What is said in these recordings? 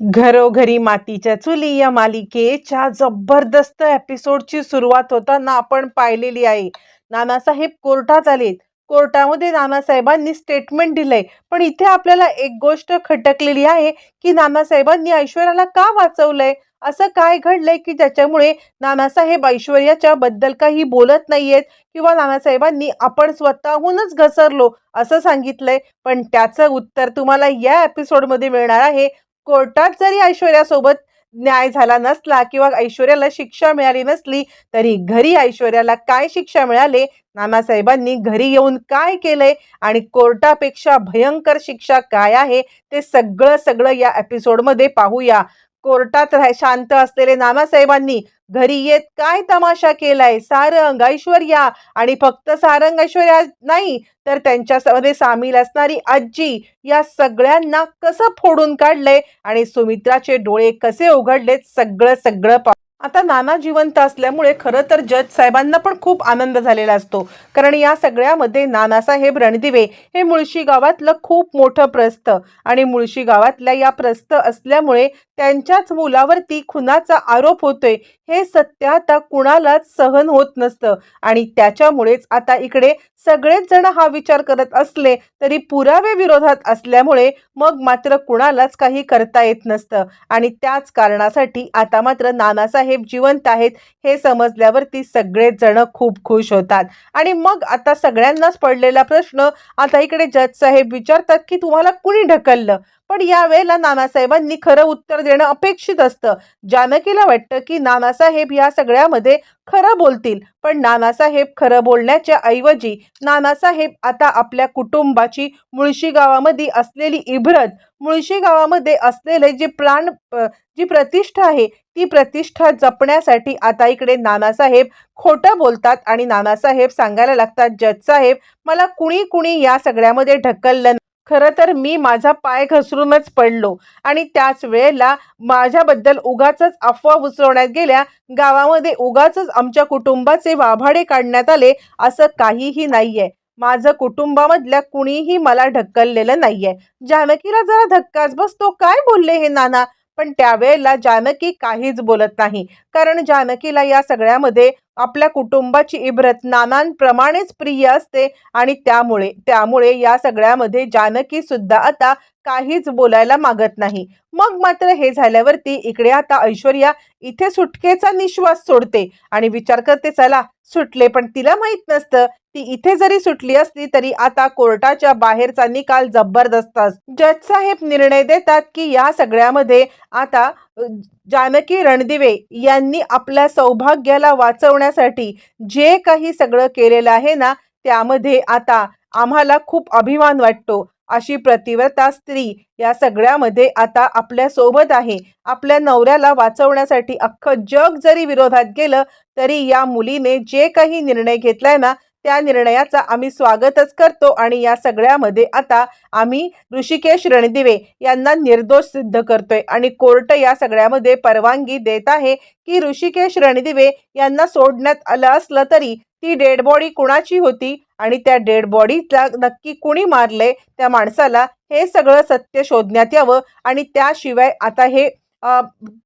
घरोघरी मातीच्या चुली या मालिकेच्या जबरदस्त एपिसोडची सुरुवात होताना आपण पाहिलेली आहे. नानासाहेब कोर्टात आलेत. कोर्टामध्ये नानासाहेबांनी स्टेटमेंट दिलंय. पण इथे आपल्याला एक गोष्ट खटकलेली आहे की नानासाहेबांनी ऐश्वर्याला का वाचवलंय? असं काय घडलंय की ज्याच्यामुळे नानासाहेब ऐश्वर्याच्या बद्दल काही बोलत नाहीयेत किंवा नानासाहेबांनी आपण स्वतःहूनच घसरलो असं सांगितलंय? पण त्याचं उत्तर तुम्हाला या एपिसोडमध्ये मिळणार आहे. कोर्टात जरी ऐश्वर्यासोबत न्याय झाला नसला किंवा ऐश्वर्याला शिक्षा मिळाली नसली तरी घरी ऐश्वर्याला काय शिक्षा मिळाले? नानासाहेबांनी घरी येऊन काय केलंय आणि कोर्टापेक्षा भयंकर शिक्षा काय आहे? ते सगळं सगळं या एपिसोडमध्ये पाहूया. कोर्टात राह शांत असलेले नानासाहेबांनी घरी येत काय तमाशा केलाय? सारंग ऐश्वर्या आणि फक्त सारंग ऐश्वर्या नाही तर त्यांच्यामध्ये सामील असणारी आजी या सगळ्यांना कसं फोडून काढलंय? आणि सुमित्राचे डोळे कसे उघडलेत? सगळं सगळं आता नाना जिवंत असल्यामुळे खरं तर जज साहेबांना पण खूप आनंद झालेला असतो. कारण या सगळ्यामध्ये नानासाहेब रणदिवे हे मुळशी गावातलं खूप मोठं प्रस्थ आणि मुळशी गावातल्या या प्रस्थ असल्यामुळे त्यांच्याच मुलावरती खुनाचा आरोप होतोय. हे सत्य आता कुणालाच सहन होत नसतं. आणि त्याच्यामुळेच आता इकडे सगळेच जण हा विचार करत असले तरी पुरावे विरोधात असल्यामुळे मग मात्र कुणालाच काही करता येत नसतं. आणि त्याच कारणासाठी आता मात्र नानासाहेब जिवंत आहेत हे समजल्यावरती सगळेच जण खूप खुश होतात. आणि मग आता सगळ्यांनाच पडलेला प्रश्न आता इकडे जज साहेब विचारतात की तुम्हाला कुणी ढकललं? पण यावेळेला नानासाहेबांनी खरं उत्तर देणं अपेक्षित असतं. जानकीला वाटतं की नानासाहेब या सगळ्यामध्ये खरं बोलतील. पण नानासाहेब खरं बोलण्याच्या ऐवजी नानासाहेब आता आपल्या कुटुंबाची मुळशी गावामध्ये असलेली इब्रत मुळशी गावामध्ये असलेले जे प्राण जी प्रतिष्ठा आहे ती प्रतिष्ठा जपण्यासाठी आता इकडे नानासाहेब खोटं बोलतात आणि नानासाहेब सांगायला लागतात जज साहेब मला कुणी कुणी या सगळ्यामध्ये ढकललं खरं तर मी माझा पाय घसरूनच पडलो आणि त्याच वेळेला माझ्याबद्दल उगाच अफवा उचलवण्यात गेल्या. गावामध्ये उगाच आमच्या कुटुंबाचे वाभाडे काढण्यात आले असं काहीही नाहीये. माझं कुटुंबामधल्या कुणीही मला ढकललेलं नाहीये. जानकीला जरा धक्काच बसतो. काय बोलले हे नाना? पण त्यावेळेला जानकी काहीच बोलत नाही. कारण जानकीला या सगळ्यामध्ये आपल्या कुटुंबाची इब्रत नानांप्रमाणेच प्रिय असते आणि त्यामुळे त्यामुळे या सगळ्यामध्ये जानकी सुद्धा आता काहीच बोलायला मागत नाही. मग मात्र हे झाल्यावरती इकडे आता ऐश्वर्या इथे सुटकेचा निश्वास सोडते आणि विचार करते चला सुटले पण तिला माहीत नसतं. ती इथे जरी सुटली असली तरी आता कोर्टाच्या बाहेरचा निकाल जबरदस्त जज साहेब निर्णय देतात की या सगळ्यामध्ये आता जानकी रणदिवे यांनी आपल्या सौभाग्याला वाचवण्यासाठी जे काही सगळं केलेलं आहे ना त्यामध्ये आता आम्हाला खूप अभिमान वाटतो. अशी प्रतिव्रता स्त्री या सगळ्यामध्ये आता आपल्यासोबत आहे. आपल्या नवऱ्याला वाचवण्यासाठी अख्खं जग जरी विरोधात गेलं तरी या मुलीने जे काही निर्णय घेतलाय ना त्या निर्णयाचा आम्ही स्वागतच करतो आणि या सगळ्यामध्ये आता आम्ही ऋषिकेश रणदिवे यांना निर्दोष सिद्ध करतोय. आणि कोर्ट या सगळ्यामध्ये परवानगी देत आहे की ऋषिकेश रणदिवे यांना सोडण्यात आलं असलं तरी ती डेड बॉडी कुणाची होती आणि त्या डेड बॉडीला नक्की कुणी मारले? त्या माणसाला हे सगळं सत्य शोधण्यात यावं आणि त्याशिवाय आता हे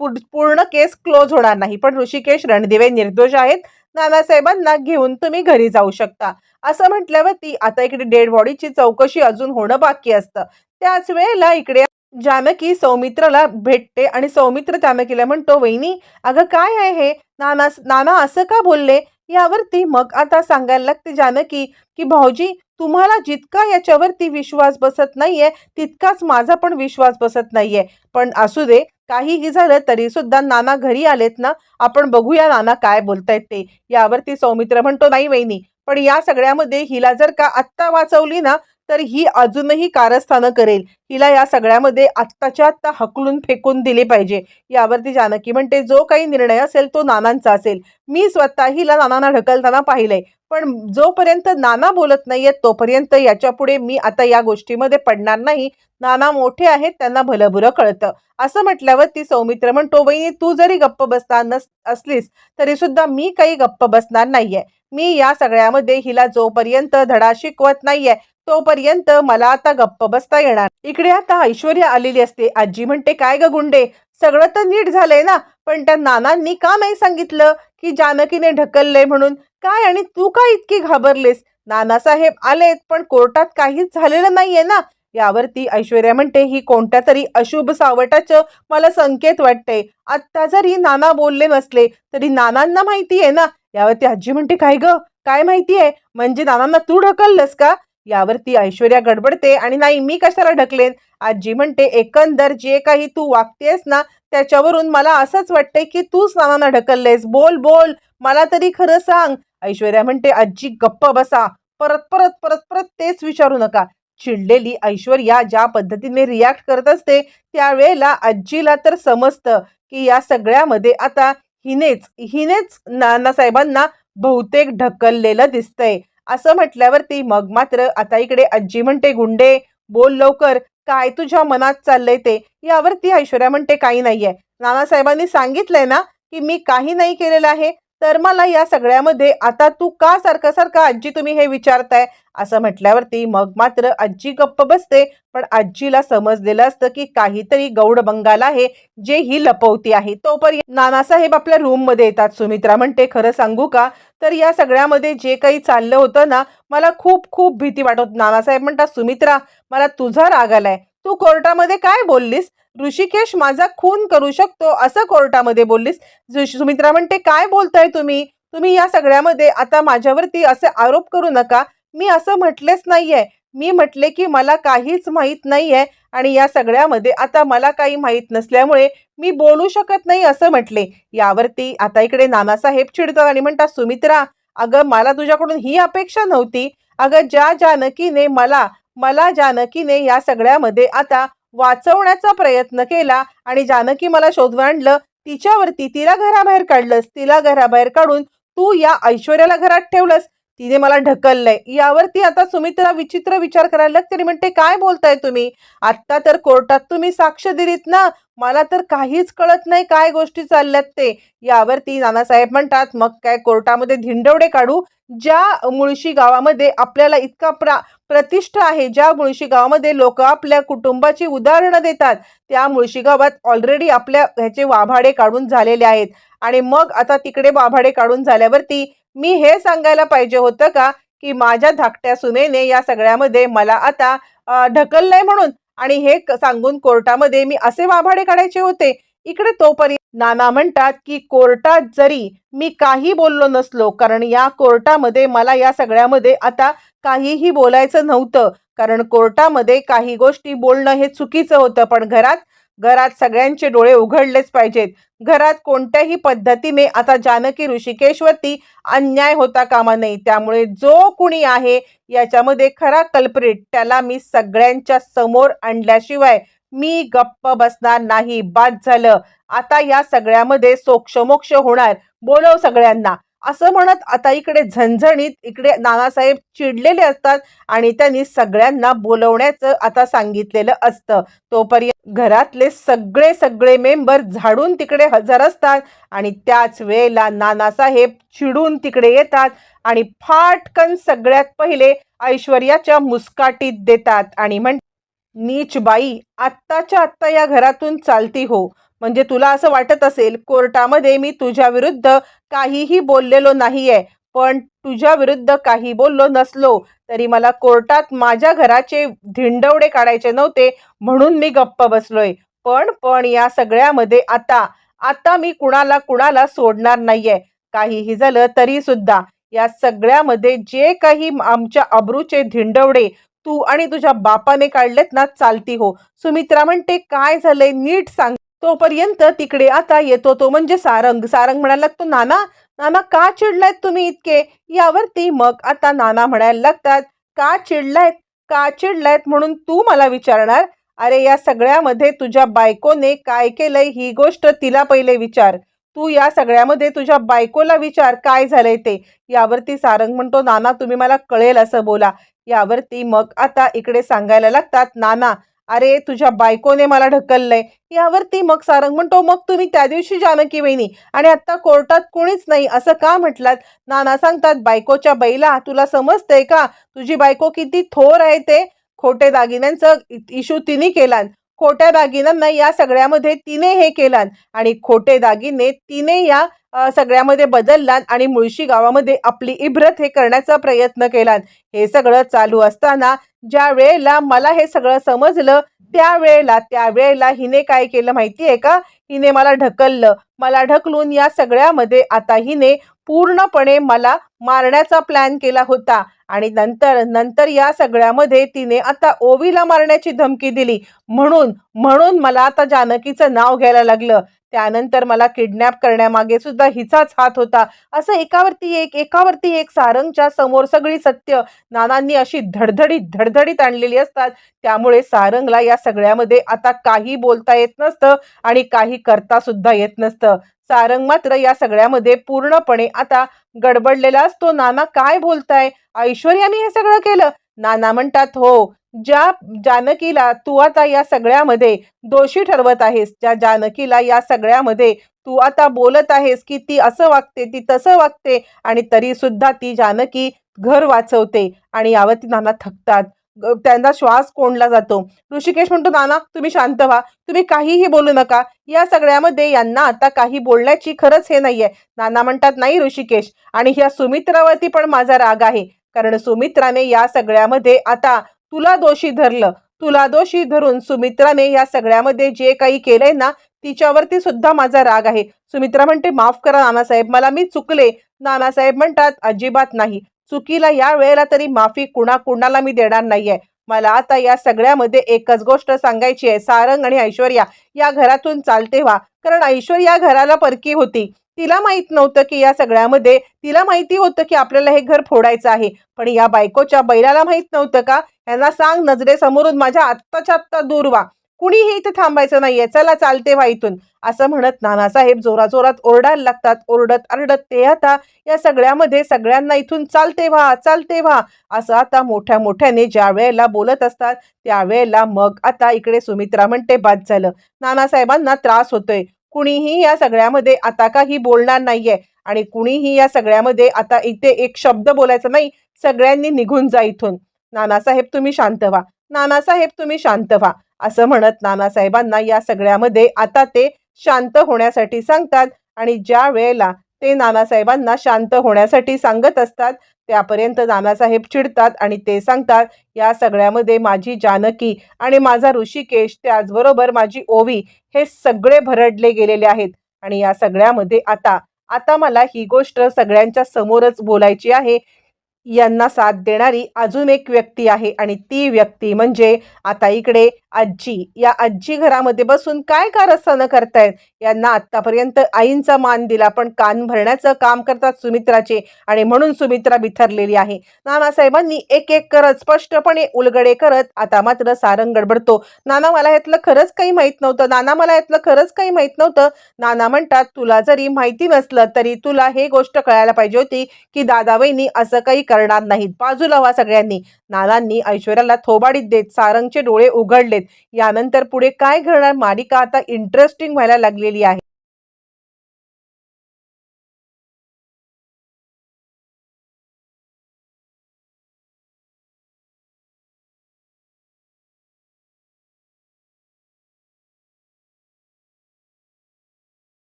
पूर्ण केस क्लोज होणार नाही. पण ऋषिकेश रणदिवे निर्दोष आहेत. नानासाहेबांना घेऊन तुम्ही घरी जाऊ शकता. असं म्हटल्यावरती आता इकडे डेड बॉडीची चौकशी अजून होणं बाकी असतं. त्याच वेळेला इकडे जानकी सौमित्राला भेटते आणि सौमित्र जानकीला म्हणतो वहिनी अगं काय आहे हे? नाना नाना असं का बोलले? यावरती मग आता सांगायला लागते जानकी की भाऊजी तुम्हाला जितका याच्यावरती विश्वास बसत नाहीये तितकाच माझा पण विश्वास बसत नाहीये. पण असू दे काहीही झालं तरी सुद्धा नाना घरी आलेत ना आपण बघूया नाना काय बोलतायत ते. यावरती सौमित्र म्हणतो नाही वहिनी पण या सगळ्यामध्ये हिला जर का आत्ता वाचवली ना तर ही अजूनही कारस्थानं करेल. हिला या सगळ्यामध्ये आत्ताच्या आत्ता हकलून फेकून दिली पाहिजे. यावरती जानकी म्हणते जो काही निर्णय असेल तो नानांचा असेल. मी स्वतः हिला नानांना ढकलताना पाहिलंय. पण जोपर्यंत नाना बोलत नाहीयेत तोपर्यंत याच्यापुढे मी आता या गोष्टीमध्ये पडणार नाही. नाना मोठे आहेत त्यांना भलंबुरं कळतं. असं म्हटल्यावर ती सौमित्र म्हणतो वहिनी तू जरी गप्प बसणार नस असलीस तरी सुद्धा मी काही गप्प बसणार नाहीये. मी या सगळ्यामध्ये हिला जोपर्यंत धडा शिकवत नाहीये तोपर्यंत मला आता गप्प बसता येणार इकडे आता ऐश्वर्या आलेली असते. आजी म्हणते काय ग गुंडे? सगळं तर नीट झालंय ना? पण त्या नानांनी का नाही सांगितलं की जानकीने ढकललंय म्हणून? काय आणि तू का इतकी घाबरलेस? नानासाहेब आलेत पण कोर्टात काहीच झालेलं नाहीये ना? यावरती ऐश्वर्या म्हणते ही कोणत्या तरी अशुभ सावटाचं मला संकेत वाटते आत्ता जरी नाना बोलले नसले तरी नानांना माहिती आहे ना? यावरती आजी म्हणते काय ग? काय माहिती आहे म्हणजे नानांना तू ढकललंस का? यावरती ऐश्वर्या गडबडते आणि नाही मी कशाला ढकलेन? आजी म्हणते एकंदर जे काही तू वागतेस ना त्याच्यावरून मला असंच वाटतंय की तूच नानांना ढकललेस. बोल बोल मला तरी खरं सांग. ऐश्वर्या म्हणते आजी गप्प बसा. परत परत परत परत तेच विचारू नका. चिडलेली ऐश्वर्या ज्या पद्धतीने रिॲक्ट करत असते त्यावेळेला आजीला तर समजतं की या सगळ्यामध्ये आता हिनेच हिनेच नानासाहेबांना बहुतेक ढकललेलं दिसतंय. असं म्हटल्यावरती मग मात्र आता इकडे आजी म्हणते गुंडे बोल लवकर. काय तुझ्या मनात चाललंय ते? यावरती ऐश्वर्या म्हणते काही नाहीये. नानासाहेबांनी सांगितलंय ना की मी काही नाही केलेलं आहे. तर मला या सगळ्यामध्ये आता तू का सारखं सारखं आजी तुम्ही हे विचारताय? असं म्हटल्यावरती मग मात्र आजी गप्प बसते. पण आजीला समजलेलं असतं की काहीतरी गौड बंगाल आहे जे ही लपवती आहे. तोपर्यंत नानासाहेब आपल्या रूममध्ये येतात. सुमित्रा म्हणते खरं सांगू का? तर या सगळ्यामध्ये जे काही चाललं होतं ना मला खूप खूप भीती वाटत नानासाहेब म्हणतात सुमित्रा मला तुझा राग आलाय. तू कोर्टामध्ये काय बोललीस? ऋषिकेश माझा खून करू शकतो असं कोर्टामध्ये बोललीस. सुमित्रा म्हणते काय बोलताय तुम्ही? तुम्ही या सगळ्यामध्ये आता माझ्यावरती असे आरोप करू नका. मी असं म्हटलेच नाहीये. मी म्हटले की मला काहीच माहीत नाहीये आणि या सगळ्यामध्ये आता मला काही माहीत नसल्यामुळे मी बोलू शकत नाही असं म्हटले. यावरती आता इकडे नानासाहेब चिडतात आणि म्हणतात सुमित्रा अगं मला तुझ्याकडून ही अपेक्षा नव्हती. अगं ज्या जानकीने मला मला जानकीने या सगळ्यामध्ये आता वाचवण्याचा प्रयत्न केला आणि जानकी मला शोधून आणलं तिच्यावरती तिला घराबाहेर काढलंस तिला घराबाहेर काढून तू या ऐश्वर्याला घरात ठेवलंस. तिने मला ढकललंय. यावरती आता सुमित्रा विचित्र विचार करायला लागते म्हणते काय बोलताय तुम्ही? आत्ता तर कोर्टात तुम्ही साक्ष दिलीत ना? मला तर काहीच कळत नाही काय गोष्टी चालल्यात ते. यावरती नानासाहेब म्हणतात मग काय कोर्टामध्ये धिंडवडे काढू? ज्या मुळशी गावामध्ये आपल्याला इतका प्रा प्रतिष्ठा आहे ज्या मुळशी गावामध्ये लोक आपल्या कुटुंबाची उदाहरणं देतात त्या मुळशी गावात ऑलरेडी आपल्या ह्याचे वाभाडे काढून झालेले आहेत. आणि मग आता तिकडे वाभाडे काढून झाल्यावरती मी हे सांगायला पाहिजे होतं का की माझ्या धाकट्या सुनेने या सगळ्यामध्ये मला आता ढकललंय म्हणून. आणि हे सांगून कोर्टामध्ये मी असे वाभाडे काढायचे होते. इकडे तोपर्यंत नाना म्हणतात की कोर्टात जरी मी काही बोललो नसलो कारण या कोर्टामध्ये मला या सगळ्यामध्ये आता काहीही बोलायचं नव्हतं. कारण कोर्टामध्ये काही गोष्टी बोलणं हे चुकीचं होतं. पण घरात घरात सगळ्यांचे डोळे उघडलेच पाहिजेत. घरात कोणत्याही पद्धतीने आता जानकी ऋषिकेशवरती अन्याय होता कामा नये. त्यामुळे जो कुणी आहे याच्यामध्ये खरा कल्प्रिट त्याला मी सगळ्यांच्या समोर आणल्याशिवाय मी गप्प बसणार नाही. बाद झालं. आता या सगळ्यामध्ये सोक्षमोक्ष होणार. बोलव सगळ्यांना. असं म्हणत आता इकडे झणझणीत इकडे नानासाहेब चिडलेले असतात आणि त्यांनी सगळ्यांना बोलवण्याचं आता सांगितलेलं असतं. तोपर्यंत घरातले सगळे सगळे मेंबर झाडून तिकडे हजर असतात आणि त्याच वेळेला नानासाहेब चिडून तिकडे येतात आणि फाटकन सगळ्यात पहिले ऐश्वर्याच्या मुस्काटीत देतात आणि म्हण नीच बाई आत्ताच्या आत्ता या घरातून चालती हो. म्हणजे तुला असं वाटत असेल कोर्टामध्ये मी तुझ्या विरुद्ध काहीही बोललेलो नाहीये पण तुझ्या विरुद्ध काही बोललो नसलो तरी मला कोर्टात माझ्या घराचे धिंडवडे काढायचे नव्हते म्हणून मी गप्प बसलोय. पण पण या सगळ्यामध्ये आता आता मी कुणाला कुणाला सोडणार नाहीये काहीही झालं तरी सुद्धा. या सगळ्यामध्ये जे काही आमच्या अब्रूचे धिंडवडे तू आणि तुझ्या बापाने काढलेत ना चालती हो. सुमित्रा म्हणते काय झालंय नीट सांग. तोपर्यंत तिकडे आता येतो तो म्हणजे सारंग. सारंग म्हणायला लागतो नाना नाना का चिडलायत तुम्ही इतके? यावरती मग आता नाना म्हणायला लागतात का चिडलायत? का चिडलायत म्हणून तू मला विचारणार? अरे या सगळ्यामध्ये तुझ्या बायकोने काय केलंय ही गोष्ट तिला पहिले विचार. तू या सगळ्यामध्ये तुझ्या बायकोला विचार काय झालंय ते? यावरती सारंग म्हणतो नाना तुम्ही मला कळेल असं बोला. यावरती मग आता इकडे सांगायला लागतात नाना अरे तुझ्या बायकोने मला ढकललंय. यावरती मग सारंग म्हणतो मग तुम्ही त्या दिवशी जानकी वहिनी आणि आता कोर्टात कोणीच नाही असं का म्हटलात? नाना सांगतात बायकोच्या बैला तुला समजतंय का? तुझी बायको किती थोर आहे ते. खोटे दागिन्यांचं इशू तिने केला खोट्या दागिन्यांना या सगळ्यामध्ये तिने हे केलं आणि खोटे दागिने तिने या सगळ्यामध्ये बदललात आणि मुळशी गावामध्ये आपली इब्रत हे करण्याचा प्रयत्न केलात. हे सगळं चालू असताना ज्या वेळेला मला हे सगळं समजलं त्यावेळेला त्यावेळेला हिने काय केलं माहिती आहे का? हिने मला ढकललं. मला ढकलून या सगळ्यामध्ये आता हिने पूर्णपणे मला मारण्याचा प्लॅन केला होता. आणि नंतर नंतर या सगळ्यामध्ये तिने आता ओवीला मारण्याची धमकी दिली. म्हणून म्हणून मला आता जानकीचं नाव घ्यायला लागलं. त्यानंतर मला किडनॅप करण्यामागे सुद्धा हिचाच हात होता. असं एकावरती एक एकावरती एक सारंगच्या समोर सगळी सत्य नानांनी अशी धडधडीत धडधडीत आणलेली असतात. त्यामुळे सारंगला या सगळ्यामध्ये आता काही बोलता येत नसतं आणि काही करता सुद्धा येत नसतं. सारंग मात्र या सगळ्यामध्ये पूर्णपणे आता गडबडलेला असतो. नाना काय बोलताय? ऐश्वर्याने हे सगळं केलं? नाना म्हणतात हो ज्या जानकीला तू आता या सगळ्यामध्ये दोषी ठरवत आहेस ज्या जानकीला या सगळ्यामध्ये तू आता बोलत आहेस की ती असं वागते ती तसं वागते आणि तरी सुद्धा ती जानकी घर वाचवते आणि यावती नाना थकतात. त्यांचा श्वास कोंडला जातो. ऋषिकेश म्हणतो नाना तुम्ही शांत व्हा. तुम्ही काहीही बोलू नका. या सगळ्यामध्ये यांना आता काही बोलण्याची खरंच हे नाहीये. नाना म्हणतात नाही ऋषिकेश. आणि ह्या सुमित्रावरती पण माझा राग आहे. कारण सुमित्राने या सगळ्यामध्ये आता तुला दोषी धरलं. तुला दोषी धरून सुमित्राने या सगळ्यामध्ये जे काही केलंय ना तिच्यावरती सुद्धा माझा राग आहे. सुमित्रा म्हणते माफ करा नानासाहेब. मला मी चुकले. नानासाहेब म्हणतात अजिबात नाही. चुकीला या वेळेला तरी माफी कुणा कुणाला मी देणार नाहीये. मला आता या सगळ्यामध्ये एकच गोष्ट सांगायची आहे सारंग आणि ऐश्वर्या या घरातून चालते व्हा. कारण ऐश्वर्या घराला परकी होती. तिला माहीत नव्हतं की या सगळ्यामध्ये तिला माहिती होतं की आपल्याला हे घर फोडायचं आहे. पण या बायकोच्या बैलाला माहीत नव्हतं का? यांना सांग नजरेसमोरून माझ्या आत्ताच्या आत्ता दूर व्हा. कुणीही इथे थांबायचं नाहीये. चला चालते व्हा इथून. असं म्हणत नानासाहेब जोराजोरात ओरडायला लागतात. ओरडत आरडत ते आता या सगळ्यामध्ये सगळ्यांना इथून चालते व्हा चालते व्हा असं आता मोठ्या मोठ्याने ज्या वेळेला बोलत असतात त्यावेळेला मग आता इकडे सुमित्रा म्हणते बाद झालं. नानासाहेबांना त्रास होतोय. कुणीही या सगळ्यामध्ये आता काही बोलणार नाहीये आणि कुणीही या सगळ्यामध्ये आता इथे एक शब्द बोलायचा नाही. सगळ्यांनी निघून जा इथून. नानासाहेब तुम्ही शांत व्हा. नानासाहेब तुम्ही शांत व्हा. असं म्हणत नानासाहेबांना या सगळ्यामध्ये आता ते शांत होण्यासाठी सांगतात आणि ज्या वेळेला ते नानासाहेबांना शांत होण्यासाठी सांगत असतात त्यापर्यंत नानासाहेब चिडतात आणि ते सांगतात या सगळ्यामध्ये माझी जानकी आणि माझा ऋषिकेश त्याचबरोबर माझी ओवी हे सगळे भरडले गेलेले आहेत आणि या सगळ्यामध्ये आता आता मला ही गोष्ट सगळ्यांच्या समोरच बोलायची आहे यांना साथ देणारी अजून एक व्यक्ती आहे आणि ती व्यक्ती म्हणजे आता इकडे आजी. या आजी घरामध्ये बसून काय कारस्थानं करतायत? यांना आत्तापर्यंत आईंचा मान दिला पण कान भरण्याचं काम करतात सुमित्राचे आणि म्हणून सुमित्रा बिथरलेली आहे. नानासाहेबांनी एक एक करत स्पष्टपणे उलगडे करत आता मात्र सारंग गडबडतो. नाना मला यातलं खरंच काही माहीत नव्हतं. नाना मला यातलं खरंच काही माहीत नव्हतं. नाना म्हणतात तुला जरी माहिती नसलं तरी तुला हे गोष्ट कळायला पाहिजे होती की दादा वहिनी असं काही करणार नाहीत. बाजूला व्हा सगळ्यांनी. नानांनी ऐश्वर्याला थोबाडीत देत सारंगचे डोळे उघडलेत. यानंतर पुढे काय घडणार? मालिका आता इंटरेस्टिंग व्हायला लागलेली आहे.